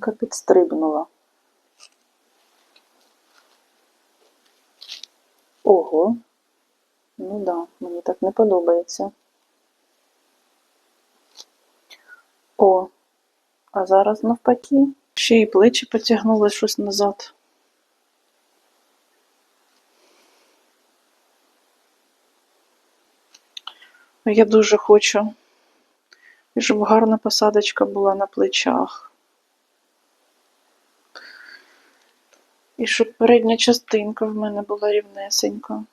Спинка підстрибнула. Ого. Ну да, мені так не подобається. О, а зараз навпаки. Ще й плечі потягнули щось назад. Я дуже хочу, щоб гарна посадочка була на плечах. І щоб передня частинка в мене була рівнесенька.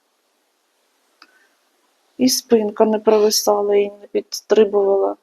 І спинка не провисала і не підстрибувала.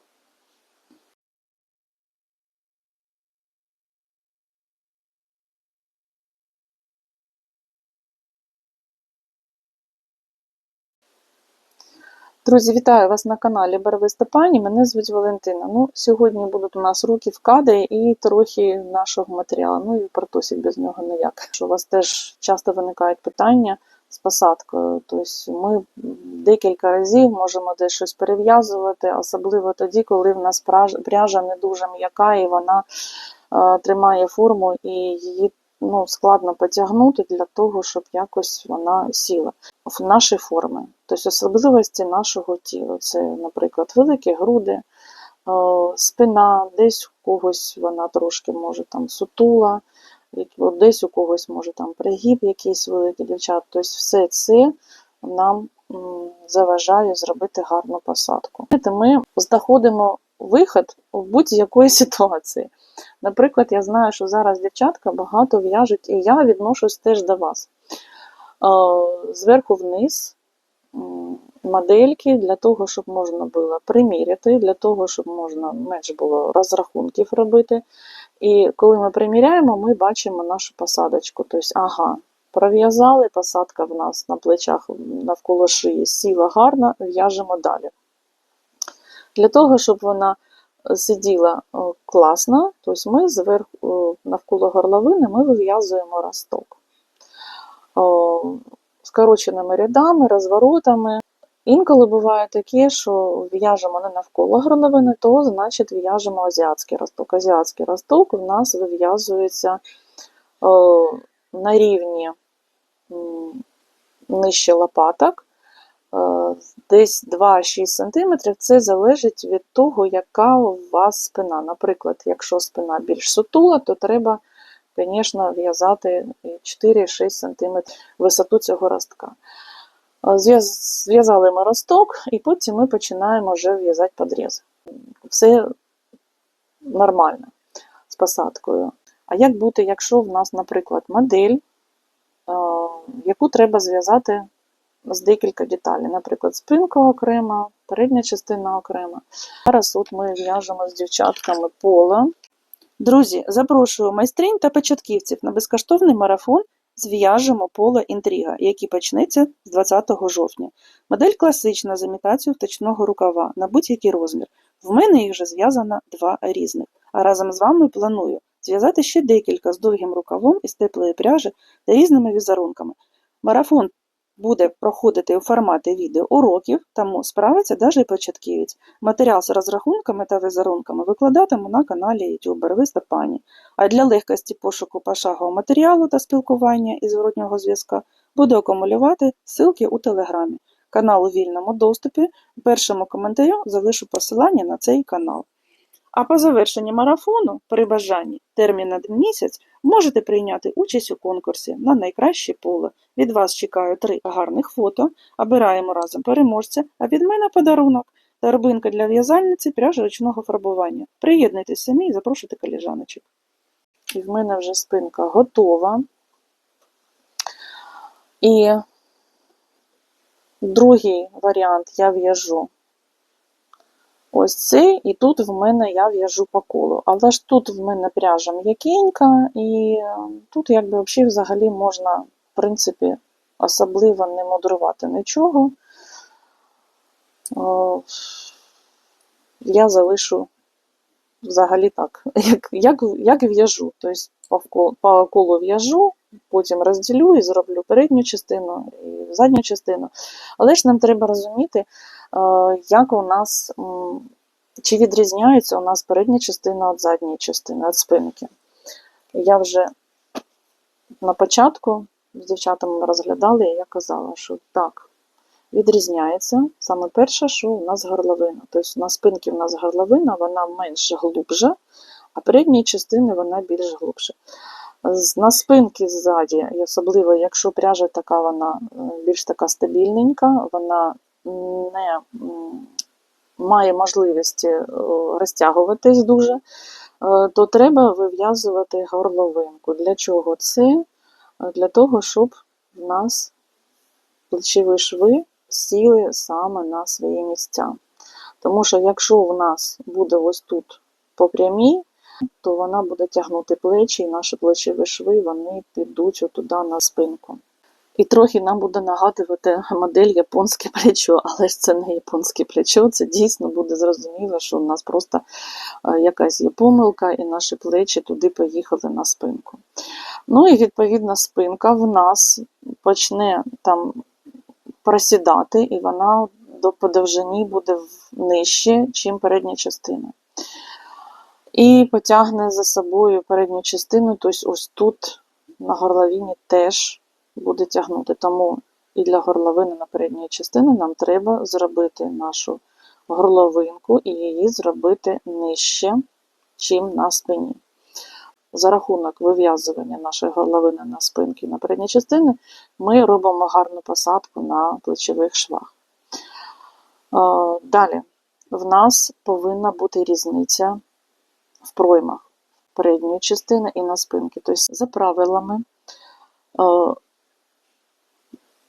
Друзі, вітаю вас на каналі Барвиста Пані. Мене звуть Валентина. Ну, сьогодні будуть у нас руки в кадрі і трохи нашого матеріалу. Ну і протосик без нього ніяк. Що у вас теж часто виникають питання з посадкою. Тобто ми декілька разів можемо десь щось перев'язувати, особливо тоді, коли в нас пряжа не дуже м'яка і вона е, тримає форму і її ну, складно потягнути для того, щоб якось вона сіла в наші форми. Тобто особливості нашого тіла. Це, наприклад, великі груди, е, спина, десь у когось вона трошки може там сутула, десь у когось може там пригиб якийсь великий дівчат. Тобто все це нам заважає зробити гарну посадку. Ми знаходимо вихід в будь-якої ситуації. Наприклад, я знаю, що зараз дівчатка багато в'яжуть, і я відношусь теж до вас. Зверху вниз модельки для того, щоб можна було приміряти, для того, щоб можна менше було розрахунків робити. І коли ми приміряємо, ми бачимо нашу посадочку. Тобто, ага, пров'язали, посадка в нас на плечах навколо шиї сіла гарно, в'яжемо далі. Для того, щоб вона сиділа е, класно, тобто ми зверху е, навколо горловини ми вив'язуємо росток. Скороченими рядами, розворотами. Інколи буває таке, що в'яжемо не навколо горловини, то значить в'яжемо азіатський росток. Азіатський росток у нас вив'язується на рівні нижче лопаток, е, десь 2-6 см. Це залежить від того, яка у вас спина. Наприклад, якщо спина більш сутула, то треба, звісно, в'язати 4-6 см висоту цього ростка. Е, Зв'язали ми росток, і потім ми починаємо вже в'язати подріз. Все нормально з посадкою. А як бути, якщо в нас, наприклад, модель, е, яку треба зв'язати з декілька деталей, наприклад, спинка окрема, передня частина окрема. Зараз от ми в'яжемо з дівчатками поле. Друзі, запрошую майстринь та початківців на безкоштовний марафон Зв'яжемо поле інтрига, який почнеться з 20 жовтня. Модель класична з імітацією вточного рукава на будь-який розмір. В мене їх вже зв'язано два різних. А разом з вами планую зв'язати ще декілька з довгим рукавом із теплої пряжі та різними візерунками. Марафон буде проходити у форматі відеоуроків, тому справиться навіть початківець. Матеріал з розрахунками та візерунками викладатиму на каналі YouTube Барвиста Пані. А для легкості пошуку пошагового матеріалу та спілкування і зворотнього зв'язка буду акумулювати ссылки у Телеграмі. Канал у вільному доступі. У першому коментарю залишу посилання на цей канал. А по завершенні марафону, при бажанні, термін один місяць, можете прийняти участь у конкурсі на найкраще поле. Від вас чекаю три гарних фото, обираємо разом переможця, а від мене подарунок торбинка для в'язальниці пряжа ручного фарбування. Приєднуйтесь самі і запрошуйте коліжаночок. І в мене вже спинка готова. І другий варіант я в'яжу ось цей, і тут в мене я в'яжу по колу. Але ж тут в мене пряжа м'якенька, і е, тут якби взагалі, взагалі можна, в принципі, особливо не мудрувати нічого. Я залишу взагалі так, як, як, як в'яжу. Тобто по колу в'яжу, потім розділю і зроблю передню частину і задню частину. Але ж нам треба розуміти, е, як у нас Чи відрізняється у нас передня частина від задньої частини, від спинки? Я вже на початку з дівчатами ми розглядали, і я казала, що так, відрізняється. Саме перше, що у нас горловина. Тобто на спинці у нас горловина, вона менш глубже, а передньої частини вона більш глубше. На спинці ззаді, і особливо якщо пряжа така, вона е, більш така стабільненька, вона не має можливості е, розтягуватись дуже, е, то треба вив'язувати горловинку. Для чого це? Для того, щоб в нас плечові шви сіли саме на свої місця. Тому що якщо в нас буде ось тут по прямій, то вона буде тягнути плечі, і наші плечові шви вони підуть отуда на спинку. І трохи нам буде нагадувати модель японське плечо, але ж це не японське плечо, це дійсно буде зрозуміло, що в нас просто е, якась є помилка, і наші плечі туди поїхали на спинку. Ну і відповідно спинка в нас почне там просідати, і вона до по довжині буде нижче, чим передня частина. І потягне за собою передню частину, тобто ось тут на горловині теж буде тягнути. Тому і для горловини на передньої частини нам треба зробити нашу горловинку і її зробити нижче, чим на спині. За рахунок вив'язування нашої горловини на спинки на передній частини, ми робимо гарну посадку на плечових швах. Е, Далі, в нас повинна бути різниця в проймах передньої частини і на спинки. Тобто, за правилами, е,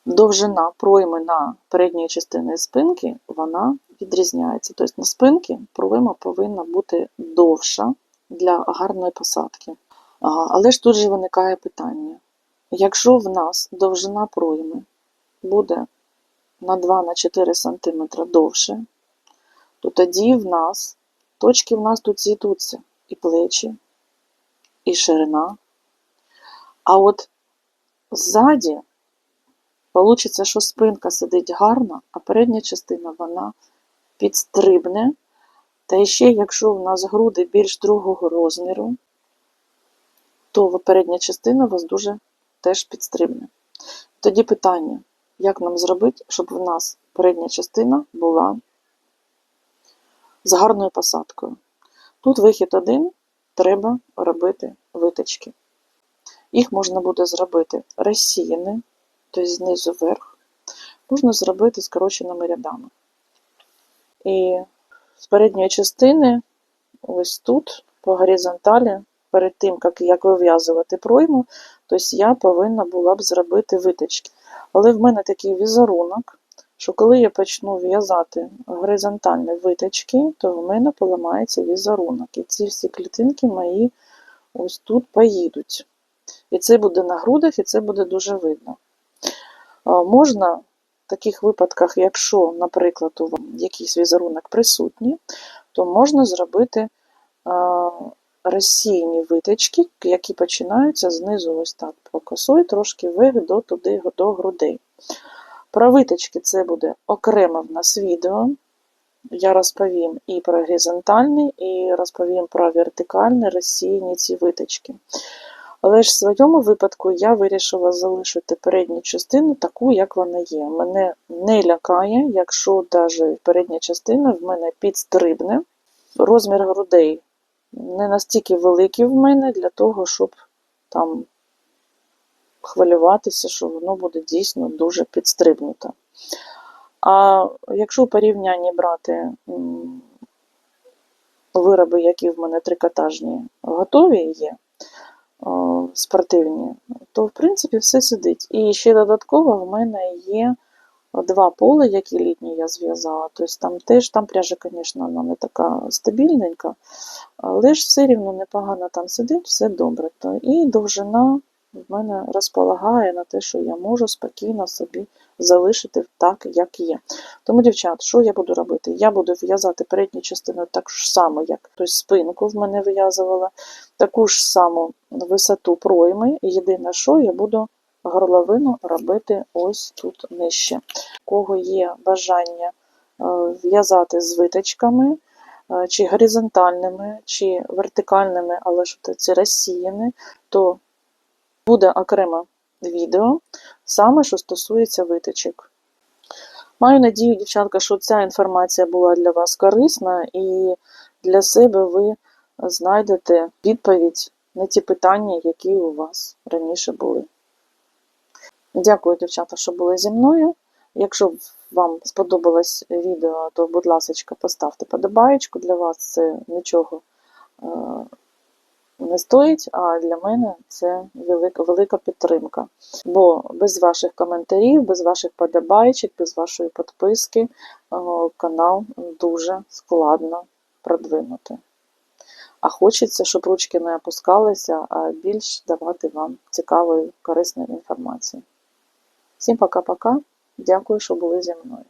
довжина пройми на передньої частини спинки вона відрізняється. Тобто на спинки пройма повинна бути довша для гарної посадки. Але ж тут же виникає питання: якщо в нас довжина пройми буде на 2-4 см довше, то тоді в нас точки в нас тут зійдуться і плечі, і ширина. А от ззаді Получиться, що спинка сидить гарно, а передня частина вона підстрибне. Та ще, якщо в нас груди більш другого розміру, то передня частина вас дуже теж підстрибне. Тоді питання, як нам зробити, щоб в нас передня частина була з гарною посадкою. Тут вихід один, треба робити виточки. Їх можна буде зробити розсіяні, тобто знизу вверх, можна зробити скороченими рядами. І з передньої частини, ось тут, по горизонталі, перед тим, як, як вив'язувати пройму, тобто я повинна була б зробити виточки. Але в мене такий візерунок, що коли я почну в'язати горизонтальні виточки, то в мене поламається візерунок. І ці всі клітинки мої ось тут поїдуть. І це буде на грудах, і це буде дуже видно. Можна в таких випадках, якщо, наприклад, у вас якийсь візерунок присутній, то можна зробити а, розсіяні виточки, які починаються знизу ось так по косої, трошки вверх до, туди, до грудей. Про виточки це буде окремо в нас відео. Я розповім і про горизонтальні, і розповім про вертикальні розсіяні ці виточки. Але ж в своєму випадку я вирішила залишити передню частину таку, як вона є. Мене не лякає, якщо навіть передня частина в мене підстрибне. Розмір грудей не настільки великий в мене для того, щоб там хвилюватися, що воно буде дійсно дуже підстрибнуто. А якщо в порівнянні брати вироби, які в мене трикотажні готові є, спортивні, то в принципі все сидить. І ще додатково в мене є два поли, які літні я зв'язала. Тобто там теж там пряжа, звісно, вона не така стабільненька, але ж все рівно непогано там сидить, все добре. То і довжина в мене розполагає на те, що я можу спокійно собі залишити так, як є. Тому, дівчат, що я буду робити? Я буду в'язати передню частину так ж само, як тобто спинку в мене вив'язувала, таку ж саму висоту пройми. Єдине, що я буду горловину робити ось тут нижче. У кого є бажання е, в'язати з виточками, е, чи горизонтальними, чи вертикальними, але ж от ці розсіяні, то буде окреме відео, саме що стосується витичок. Маю надію, дівчатка, що ця інформація була для вас корисна, і для себе ви знайдете відповідь на ті питання, які у вас раніше були. Дякую, дівчата, що були зі мною. Якщо вам сподобалось відео, то, будь ласка, поставте подобаєчку. Для вас це нічого е, не стоїть, а для мене це велика, велика підтримка. Бо без ваших коментарів, без ваших подобаєчок, без вашої підписки е, канал дуже складно продвинути. А хочеться, щоб ручки не опускалися, а більш давати вам цікавої, корисної інформації. Всім пока-пока. Дякую, що були зі мною.